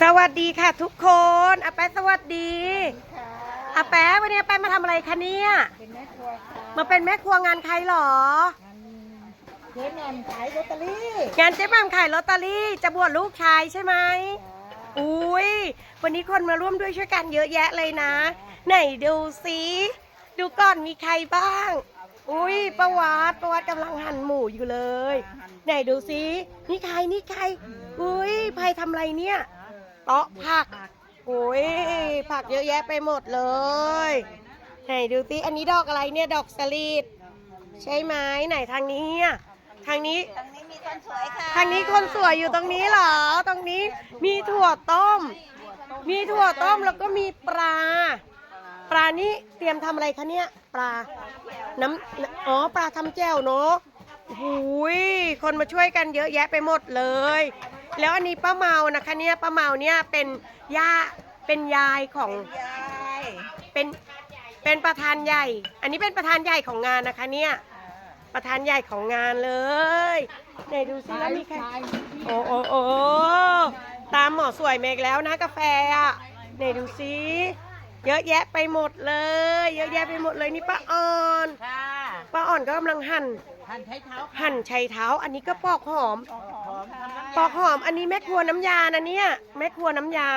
สวัสดีค่ะทุกคนอาแป๊ะสวัสดีอาแป๊ะวันนี้อาแป๊ะมาทำอะไรคะเนี่ยเป็นแม่ครัวค่ะ มาเป็นแม่ครัวงานใครหรอ เจ๊แหม่มขายลอตเตอรี่งานเจ๊แหม่มขายลอตเตอรี่จะบวชลูกชายใช่ไหมอุ้ยวันนี้คนมาร่วมด้วยช่วยกันเยอะแยะเลยนะ ไหนดูสิดูก่อนมีใครบ้าง อุ้ยประวัติประวัติกำลังหั่นหมูอยู่เลย ไหนดูสินี่ใครนี่ใคร อุ้ยภัยทำอะไรเนี่ย เตาะผักโอ้ยผักเยอะแยะไปหมดเลยไหนดูสิอันนี้ดอกอะไรเนี่ยดอกสลิดใช่ไหมไหนทางนี้อะทางนี้ทางนี้มีคนสวยค่ะทางนี้คนสวยอยู่ตรงนี้เหรอ ตรงนี้มีถั่วต้ม มีถั่วต้มแล้วก็มีปลา ปลานี่เตรียมทำอะไรคะเนี่ยปลา น้ำอ๋อปลาทำแจ่วเนาะ หูยคนมาช่วยกันเยอะแยะไปหมดเลย แล้วอันนี้ป้าเมานะคะเนี่ยป้าเมาเนี่ยเป็นย่าเป็นยายของยายเป็นเป็นประธานใหญ่ อันนี้เป็นประธานใหญ่ของงานนะคะเนี่ยประธานใหญ่ของงานเลยไหนดูสิแล้วมีใครโอ้โอ้โอ้ตามหมอสวยเมกแล้วนะกาแฟอะไหนดูสิเยอะแยะไปหมดเลย เยอะแยะไปหมดเลยนี่ป้าอ่อนค่ะป้าอ่อนก็กำลังหั่น หั่นใช้เท้าหั่นชัยเท้า อันนี้ก็ปอกหอม หอมค่ะปอกหอม อันนี้แม่ครัวน้ำยานะเนี่ย แม่ครัวน้ำยา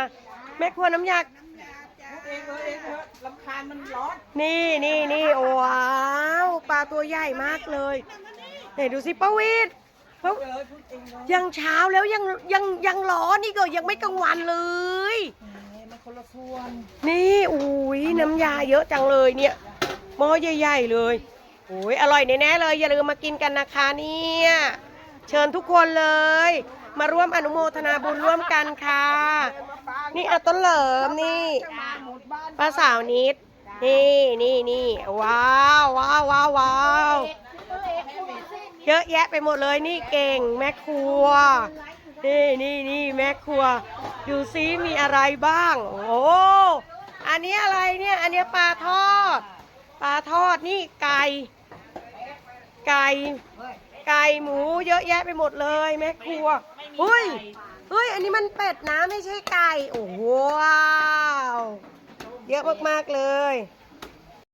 แม่ครัวน้ำยาเองเองเถอะลำคาญมันร้อน นี่นี่นี่ว้าวปลาตัวใหญ่มากเลยไหนดูสิป้าวิทย์ป้าเลยพูดเองเลยยังเช้าแล้วยังยังยังร้อนนี่ก็ยังไม่กลางวันเลย นี่มันคนละส่วนนี่อุ้ยน้ำยาเยอะจังเลยเนี่ยหม้อใหญ่ ๆ เลย โอ้ยอร่อยแน่ๆเลย อย่าลืมมากินกันนะคะเนี่ย เชิญทุกคนเลย มาร่วมอนุโมทนาบุญร่วมกันค่ะ นี่อาต้นเหลิมนี่ป้าสาวนิด นี่นี่นี่ว้าวว้าวว้าวว้าวเยอะแยะไปหมดเลยนี่เก่งแม่ครัว นี่นี่นี่แม่ครัว ดูซิมีอะไรบ้าง โอ้อันนี้อะไรเนี่ย อันนี้ปลาทอด ปลาทอดนี่ไก่ ไก่ไก่หมูเยอะแยะไปหมดเลยแม่ครัวเฮ้ยเฮ้ย อันนี้มันเป็ดนะไม่ใช่ไก่ โอ้โหว้าว เยอะมากๆเลย